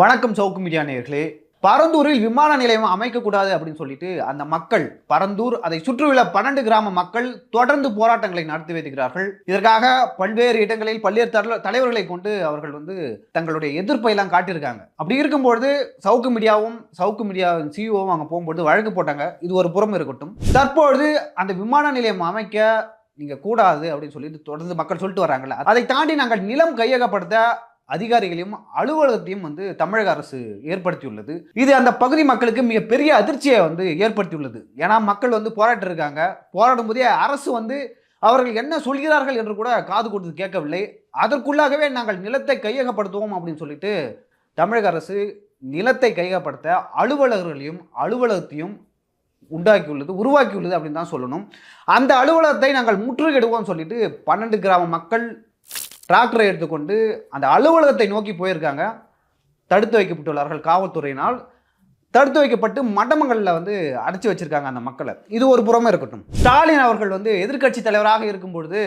வணக்கம் சவுக்கு மீடியா நேர்களே பரந்தூரில் விமான நிலையம் அமைக்கக்கூடாது அப்படின்னு சொல்லிட்டு அந்த மக்கள் பரந்தூர் அதை சுற்றியுள்ள பன்னெண்டு கிராம மக்கள் தொடர்ந்து போராட்டங்களை நடத்தி வருகிறார்கள் இதற்காக பல்வேறு இடங்களில் பல்வேறு தலைவர்களை கொண்டு அவர்கள் வந்து தங்களுடைய எதிர்ப்பை எல்லாம் காட்டியிருக்காங்க. அப்படி இருக்கும்பொழுது சவுக்கு மீடியாவும் சவுக்கு மீடியாவின் சிஇஓவும் அங்கே போகும்போது வழக்கு போட்டாங்க. இது ஒரு புறம் இருக்கட்டும். தற்பொழுது அந்த விமான நிலையம் அமைக்க நீங்க கூடாது அப்படின்னு சொல்லிட்டு தொடர்ந்து மக்கள் சொல்லிட்டு வராங்கல்ல. அதை தாண்டி நாங்கள் நிலம் கையகப்படுத்த அதிகாரிகளையும் அலுவலகத்தையும் வந்து தமிழக அரசு ஏற்படுத்தியுள்ளது. இது அந்த பகுதி மக்களுக்கு மிகப்பெரிய அதிர்ச்சியை வந்து ஏற்படுத்தியுள்ளது. ஏன்னா மக்கள் வந்து போராட்டம் இருக்காங்க. போராடும் போதே அரசு வந்து அவர்கள் என்ன சொல்கிறார்கள் என்று கூட காது கொடுத்து கேட்கவில்லை. அதற்குள்ளாகவே நாங்கள் நிலத்தை கையகப்படுத்துவோம் அப்படின்னு சொல்லிட்டு தமிழக அரசு நிலத்தை கையகப்படுத்த அலுவலகர்களையும் அலுவலகத்தையும் உண்டாக்கியுள்ளது உருவாக்கியுள்ளது அப்படின்னு தான் சொல்லணும். அந்த அலுவலகத்தை நாங்கள் முற்றுகையிடுவோம்னு சொல்லிட்டு பன்னெண்டு கிராம மக்கள் டிராக்டரை எடுத்துக்கொண்டு அந்த அலுவலகத்தை நோக்கி போயிருக்காங்க. தடுத்து வைக்கப்பட்டுள்ளார்கள் காவல்துறையினால் தடுத்து வைக்கப்பட்டு மண்டபங்களில் வந்து அடைச்சி வச்சிருக்காங்க அந்த மக்களை. இது ஒரு புறமே இருக்கட்டும். ஸ்டாலின் அவர்கள் வந்து எதிர்க்கட்சி தலைவராக இருக்கும் பொழுது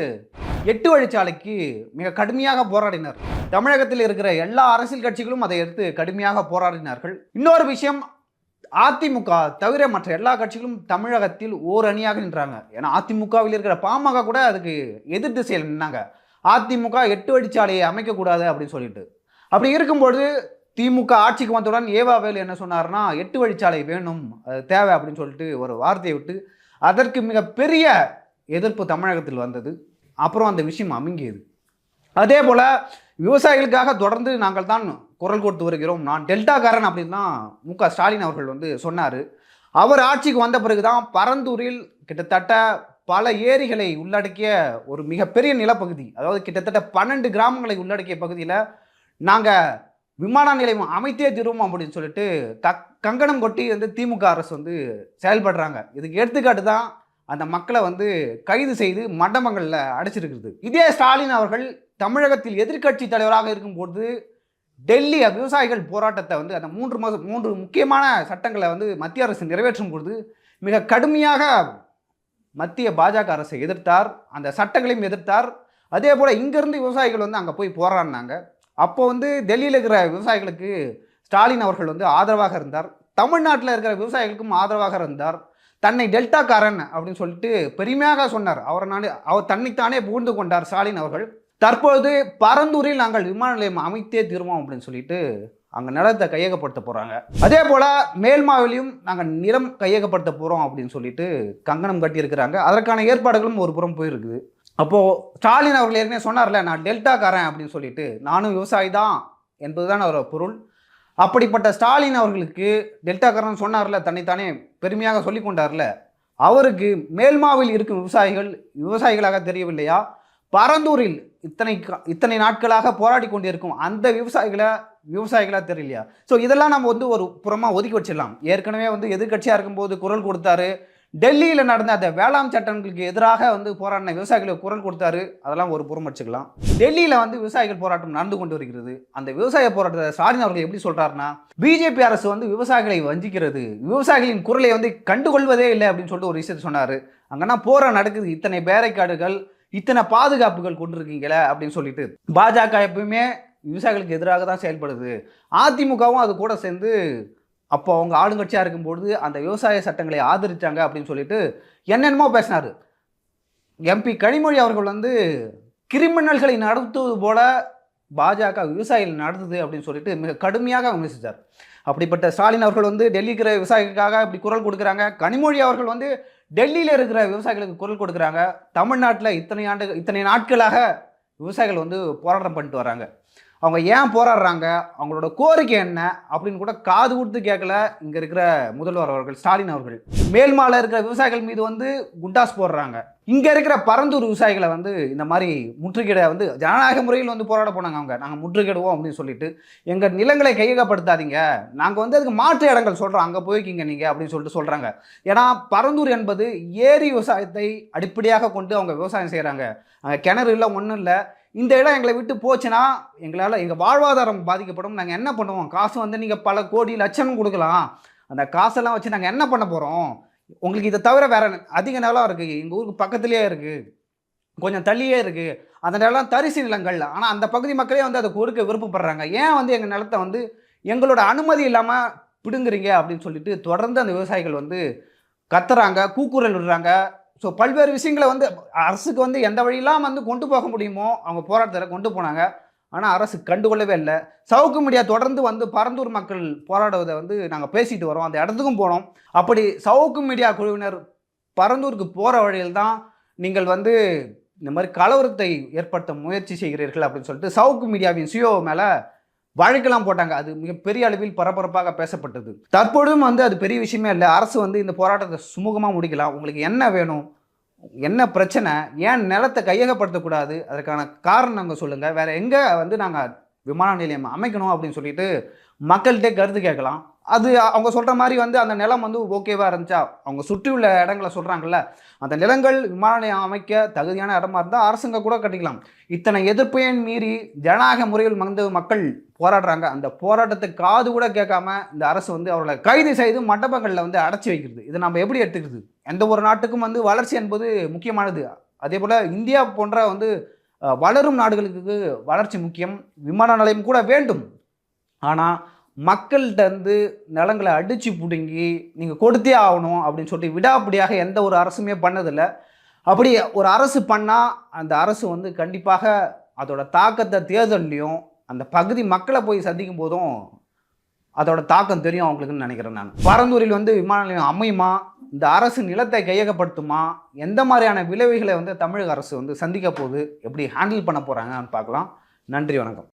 எட்டு வழிச்சாலைக்கு மிக கடுமையாக போராடினர். தமிழகத்தில் இருக்கிற எல்லா அரசியல் கட்சிகளும் அதை எடுத்து கடுமையாக போராடினார்கள். இன்னொரு விஷயம் அதிமுக தவிர மற்ற எல்லா கட்சிகளும் தமிழகத்தில் ஓர் அணியாக நின்றாங்க. ஏன்னா அதிமுகவில் இருக்கிற பாமக கூட அதுக்கு எதிர் திசையில் நின்னாங்க. அதிமுக எட்டு வழிச்சாலையை அமைக்கக்கூடாது அப்படின்னு சொல்லிட்டு. அப்படி இருக்கும்பொழுது திமுக ஆட்சிக்கு வந்தவுடன் ஏவாவேல் என்ன சொன்னார்னா எட்டு வழிச்சாலை வேணும் அது தேவை அப்படின்னு சொல்லிட்டு ஒரு வார்த்தையை விட்டு அதற்கு மிகப்பெரிய எதிர்ப்பு தமிழகத்தில் வந்தது. அப்புறம் அந்த விஷயம் அமுங்கியது. அதே போல் விவசாயிகளுக்காக தொடர்ந்து நாங்கள் தான் குரல் கொடுத்து வருகிறோம். நான் டெல்டாக்காரன் அப்படின்னு தான் மு க ஸ்டாலின் அவர்கள் வந்து சொன்னார். அவர் ஆட்சிக்கு வந்த பிறகு தான் பரந்தூரில் கிட்டத்தட்ட பல ஏரிகளை உள்ளடக்கிய ஒரு மிகப்பெரிய நிலப்பகுதி. அதாவது கிட்டத்தட்ட பன்னெண்டு கிராமங்களை உள்ளடக்கிய பகுதியில் நாங்கள் விமான நிலையம் அமைத்தே தீருவோம் அப்படின்னு சொல்லிட்டு க கங்கணம் கொட்டி வந்து திமுக அரசு வந்து செயல்படுறாங்க. இதுக்கு எடுத்துக்காட்டு தான் அந்த மக்களை வந்து கைது செய்து மண்டபங்களில் அடைச்சிருக்கிறது. இதே ஸ்டாலின் அவர்கள் தமிழகத்தில் எதிர்க்கட்சி தலைவராக இருக்கும்போது டெல்லி விவசாயிகள் போராட்டத்தை வந்து அந்த மூன்று மாதம் மூன்று முக்கியமான சட்டங்களை வந்து மத்திய அரசு நிறைவேற்றும் பொழுது மிக கடுமையாக மத்திய பாஜக அரசை எதிர்த்தார் அந்த சட்டங்களையும் எதிர்த்தார். அதே போல் இங்கேருந்து விவசாயிகள் வந்து அங்கே போய் போராடினாங்க. அப்போ வந்து டெல்லியில் இருக்கிற விவசாயிகளுக்கு ஸ்டாலின் அவர்கள் வந்து ஆதரவாக இருந்தார். தமிழ்நாட்டில் இருக்கிற விவசாயிகளுக்கும் ஆதரவாக இருந்தார். தன்னை டெல்டாக்காரன் அப்படின்னு சொல்லிட்டு பெருமையாக சொன்னார். அவரை நான் அவர் தன்னைத்தானே புகுந்து கொண்டார் ஸ்டாலின் அவர்கள். தற்பொழுது பரந்தூரில் நாங்கள் விமான நிலையம் அமைத்தே தீருவோம் அப்படின்னு சொல்லிட்டு அங்கே நிலத்தை கையகப்படுத்த போகிறாங்க அதே போல் மேல்மாவிலையும் நாங்கள் நிலம் கையகப்படுத்த போகிறோம் அப்படின்னு சொல்லிட்டு கங்கணம் கட்டியிருக்கிறாங்க. அதற்கான ஏற்பாடுகளும் ஒரு புறம் போயிருக்குது. அப்போது ஸ்டாலின் அவர்கள் ஏற்கனவே சொன்னார்ல நான் டெல்டாக்காரன் அப்படின்னு சொல்லிட்டு நானும் விவசாயி தான் என்பதுதான் அவரோட பொருள். அப்படிப்பட்ட ஸ்டாலின் அவர்களுக்கு டெல்டாக்காரன் சொன்னார்ல தன்னைத்தானே பெருமையாக சொல்லி கொண்டார்ல. அவருக்கு மேல்மாவில் இருக்கும் விவசாயிகள் விவசாயிகளாக தெரியவில்லையா? பரந்தூரில் இத்தனை கா- இத்தனை நாட்களாக போராடி கொண்டிருக்கும் அந்த விவசாயிகளை விவசாயிகளாக தெரியலையா? ஸோ இதெல்லாம் நம்ம வந்து ஒரு புறமாக ஒதுக்கி வச்சிடலாம். ஏற்கனவே வந்து எதிர்க்கட்சியாக இருக்கும்போது குரல் கொடுத்தாரு. டெல்லியில் நடந்த அந்த வேளாண் சட்டங்களுக்கு எதிராக வந்து போராடின விவசாயிகளுக்கு குரல் கொடுத்தாரு. அதெல்லாம் ஒரு புறம் வச்சுக்கலாம். டெல்லியில் வந்து விவசாயிகள் போராட்டம் நடந்து கொண்டு வருகிறது. அந்த விவசாய போராட்டத்தை ஸ்டாலின் அவர்கள் எப்படி சொல்கிறாருன்னா பிஜேபி அரசு வந்து விவசாயிகளை வஞ்சிக்கிறது. விவசாயிகளின் குரலை வந்து கண்டுகொள்வதே இல்லை அப்படின்னு சொல்லிட்டு ஒரு விஷயத்தை சொன்னார். அங்கன்னா போராட்டம் நடக்குது. இத்தனை பேரைக்காடுகள் இத்தனை பாதுகாப்புகள் கொண்டிருக்கீங்களே அப்படின்னு சொல்லிட்டு பாஜக எப்பயுமே விவசாயிகளுக்கு எதிராக தான் செயல்படுது. அதிமுகவும் அது கூட சேர்ந்து அப்போ அவங்க ஆளுங்கட்சியாக இருக்கும்பொழுது அந்த விவசாய சட்டங்களை ஆதரித்தாங்க அப்படின்னு சொல்லிட்டு என்னென்னமோ பேசினார். எம்பி கனிமொழி அவர்கள் வந்து கிரிமினல்களை நடத்துவது போல பாஜக விவசாயிகள் நடத்துது அப்படின்னு சொல்லிட்டு மிக கடுமையாக விமர்சித்தார் அப்படிப்பட்ட ஸ்டாலின் அவர்கள் வந்து டெல்லி இருக்கிற விவசாயிகளுக்காக இப்படி குரல் கொடுக்குறாங்க. கனிமொழி அவர்கள் வந்து டெல்லியில் இருக்கிற விவசாயிகளுக்கு குரல் கொடுக்குறாங்க. தமிழ்நாட்டில் இத்தனை ஆண்டு இத்தனை நாட்களாக விவசாயிகள் வந்து போராட்டம் பண்ணிட்டு வராங்க அவங்க ஏன் போராடுறாங்க? அவங்களோட கோரிக்கை என்ன? அப்படின்னு கூட காது கொடுத்து கேட்கல இங்கே இருக்கிற முதல்வர் அவர்கள் ஸ்டாலின் அவர்கள். மேல்மால இருக்கிற விவசாயிகள் மீது வந்து குண்டாஸ் போடுறாங்க. இங்கே இருக்கிற பரந்தூர் விவசாயிகளை வந்து இந்த மாதிரி முற்றுகையிட வந்து ஜனநாயக முறையில் வந்து போராட போனாங்க அவங்க. நாங்கள் முற்றுகையிடுவோம் அப்படின்னு சொல்லிட்டு எங்கள் நிலங்களை கையகப்படுத்தாதீங்க. நாங்கள் வந்து அதுக்கு மாற்று இடங்கள் சொல்கிறோம் அங்கே போய்க்கிங்க நீங்கள் அப்படின்னு சொல்லிட்டு சொல்கிறாங்க ஏன்னா பரந்தூர் என்பது ஏரி விவசாயத்தை அடிப்படையாக கொண்டு அவங்க விவசாயம் செய்கிறாங்க அங்கே கிணறு இல்லை ஒன்றும் இல்லை. இந்த இடம் எங்களை விட்டு போச்சுன்னா எங்களால் எங்கள் வாழ்வாதாரம் பாதிக்கப்படும். நாங்கள் என்ன பண்ணுவோம்? காசு வந்து நீங்கள் பல கோடி லட்சம் கொடுக்கலாம். அந்த காசெல்லாம் வச்சு நாங்கள் என்ன பண்ண போகிறோம் உங்களுக்கு இதை தவிர வேற அதிக நிலம் இருக்குது எங்கள் ஊருக்கு பக்கத்துலேயே இருக்குது கொஞ்சம் தள்ளியே இருக்குது அந்த நிலம் தரிசு நிலங்கள். ஆனால் அந்த பகுதி மக்களே வந்து அதை கொடுக்க விருப்பப்படுறாங்க. ஏன் வந்து எங்கள் நிலத்தை வந்து எங்களோட அனுமதி இல்லாமல் பிடுங்குறீங்க அப்படின்னு சொல்லிட்டு தொடர்ந்து அந்த விவசாயிகள் வந்து கத்துறாங்க கூக்குரல் விடுறாங்க. ஸோ பல்வேறு விஷயங்களை வந்து அரசுக்கு வந்து எந்த வழியெல்லாம் வந்து கொண்டு போக முடியுமோ அவங்க போராட்டத்தில் கொண்டு போனாங்க. ஆனால் அரசு கண்டுகொள்ளவே இல்லை. சவுக்கு மீடியா தொடர்ந்து வந்து பரந்தூர் மக்கள் போராடுவதை வந்து நாங்கள் பேசிட்டு வரோம். அந்த இடத்துக்கும் போனோம். அப்படி சவுக்கு மீடியா குழுவினர் பரந்தூருக்கு போகிற வழியில் தான் நீங்கள் வந்து இந்த மாதிரி கலவரத்தை ஏற்படுத்த முயற்சி செய்கிறீர்கள் அப்படின்னு சொல்லிட்டு சவுக்கு மீடியாவின் சிஓ மேலே வழக்கெல்லாம் போட்டாங்க. அது மிகப்பெரிய அளவில் பரபரப்பாக பேசப்பட்டது. தற்பொழுதும் வந்து அது பெரிய விஷயமே இல்லை அரசு வந்து இந்த போராட்டத்தை சுமூகமாக முடிக்கலாம். உங்களுக்கு என்ன வேணும்? என்ன பிரச்சனை? ஏன் நிலத்தை கையகப்படுத்தக்கூடாது? அதற்கான காரணம் நாங்கள் சொல்லுங்கள் வேறு எங்கே வந்து நாங்கள் விமான நிலையம் அமைக்கணும் அப்படின்னு சொல்லிட்டு மக்கள்கிட்ட கருத்து கேட்கலாம். அது அவங்க சொல்கிற மாதிரி வந்து அந்த நிலம் வந்து ஓகேவாக இருந்துச்சா? அவங்க சுற்றி உள்ள இடங்களை சொல்கிறாங்கல்ல அந்த நிலங்கள் விமான நிலையம் அமைக்க தகுதியான இடமா இருந்தால் அரசுங்க கூட கட்டிக்கலாம். இத்தனை எதிர்ப்பையும் மீறி ஜனநாயக முறையில் வந்து மக்கள் போராடுறாங்க. அந்த போராட்டத்துக்கு காது கூட கேட்காம இந்த அரசு வந்து அவர்களை கைது செய்து மண்டபங்களில் வந்து அடைச்சி வைக்கிறது. இதை நம்ம எப்படி எடுத்துக்கிறது? எந்த ஒரு நாட்டுக்கும் வந்து வளர்ச்சி என்பது முக்கியமானது. அதே போல் இந்தியா போன்ற வந்து வளரும் நாடுகளுக்கு வளர்ச்சி முக்கியம். விமான நிலையம் கூட வேண்டும். ஆனால் மக்கள்கிட்ட இருந்து நிலங்களை அடித்து பிடுங்கி நீங்கள் கொடுத்தே ஆகணும் அப்படின்னு சொல்லிட்டு விடாப்பிடியாக எந்த ஒரு அரசுமே பண்ணதில்லை. அப்படி ஒரு அரசு பண்ணால் அந்த அரசு வந்து கண்டிப்பாக அதோட தாக்கத்தை தேர்தல்லையும் அந்த பகுதி மக்களை போய் சந்திக்கும் போதும் அதோட தாக்கம் தெரியும் அவங்களுக்குன்னு நினைக்கிறேன் நான். பரந்தூரில் வந்து விமான நிலையம் அமையுமா? இந்த அரசு நிலத்தை கையகப்படுத்துமா? எந்த மாதிரியான விளைவுகளை வந்து தமிழக அரசு வந்து சந்திக்க போகுது? எப்படி ஹேண்டில் பண்ண போகிறாங்கன்னு பார்க்கலாம். நன்றி வணக்கம்.